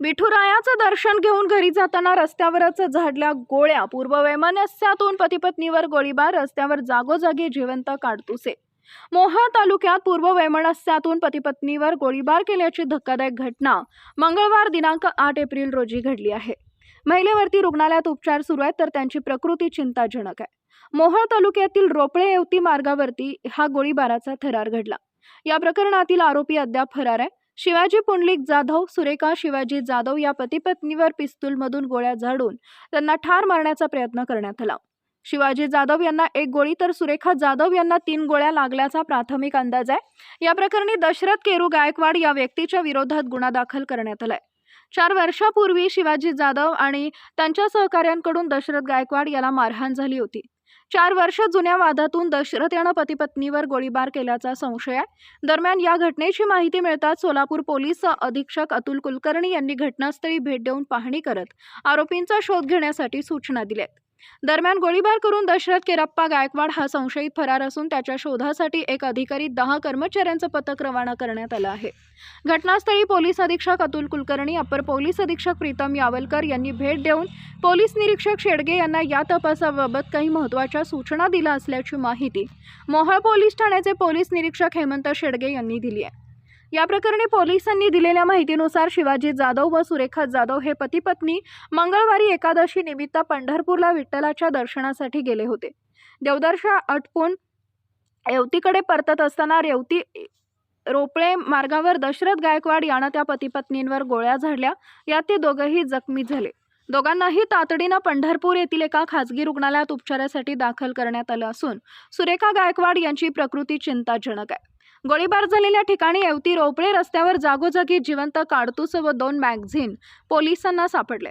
विठुरायाचं दर्शन घेऊन घरी जाताना रस्त्यावरच झाडल्या गोळ्या. पूर्ववैमनस्यातून पतीपत्नीवर गोळीबार रस्त्यावर जागोजागी जिवंत काडतुसे. मोहा तालुक्यात पूर्व वैमनस्यातून पतीपत्नीवर गोळीबार केल्याची धक्कादायक घटना मंगळवार दिनांक आठ एप्रिल रोजी घडली आहे. महिलेवरती रुग्णालयात उपचार सुरू आहेत तर त्यांची प्रकृती चिंताजनक आहे. मोहळ तालुक्यातील रोपळे येवती मार्गावरती हा गोळीबाराचा थरार घडला. या प्रकरणातील आरोपी अद्याप फरार आहे. शिवाजी पुंडलिक जाधव सुरेखा शिवाजी जाधव या पतीपत्नीवर पिस्तूलमधून गोळ्या झाडून त्यांना ठार मारण्याचा प्रयत्न करण्यात आला. शिवाजी जाधव यांना एक गोळी तर सुरेखा जाधव यांना तीन गोळ्या लागल्याचा प्राथमिक अंदाज आहे. या प्रकरणी दशरथ केरू गायकवाड या व्यक्तीच्या विरोधात गुन्हा दाखल करण्यात आलाय. चार वर्षापूर्वी शिवाजी जाधव आणि त्यांच्या सहकाऱ्यांकडून दशरथ गायकवाड याला मारहाण झाली होती. चार वर्ष जुन्या वादातून दशरथ यानं पतीपत्नीवर गोळीबार केल्याचा संशय. आहे दरम्यान या घटनेची माहिती मिळताच सोलापूर पोलीस अधीक्षक अतुल कुलकर्णी यांनी घटनास्थळी भेट देऊन पाहणी करत आरोपींचा शोध घेण्यासाठी सूचना दिल्यात. दरम्यान गोळीबार करून दशरथ केरप्पा गायकवाड हा संशयित फरार असून त्याच्या शोधासाठी एक अधिकारी दहा कर्मचाऱ्यांचं पथक रवाना करण्यात आलं आहे. घटनास्थळी पोलीस अधीक्षक अतुल कुलकर्णी अप्पर पोलीस अधीक्षक प्रीतम यावलकर यांनी भेट देऊन पोलीस निरीक्षक शेडगे यांना या तपासाबाबत काही महत्त्वाच्या सूचना दिल्या असल्याची माहिती मोहळ पोलीस ठाण्याचे पोलीस निरीक्षक हेमंत शेडगे यांनी दिली आहे. या प्रकरणी पोलिसांनी दिलेल्या माहितीनुसार शिवाजी जाधव व सुरेखा जाधव हे पती पत्नी मंगळवारी एकादशी निमित्त पंढरपूरला विठ्ठलाच्या दर्शनासाठी गेले होते. देवदर्शा आटपून येवतीकडे परतत असताना रेवती रोपळे मार्गावर दशरथ गायकवाड यानं त्या पतीपत्नींवर गोळ्या झाडल्या. यात ते दोघंही जखमी झाले. दोघांनाही तातडीनं पंढरपूर येथील एका खासगी रुग्णालयात उपचारासाठी दाखल करण्यात आलं असून सुरेखा गायकवाड यांची प्रकृती चिंताजनक आहे. गोळीबार झालेल्या ठिकाणी येवती रोपळे रस्त्यावर जागोजागी जिवंत काडतूस व दोन मॅगझिन पोलिसांना सापडले.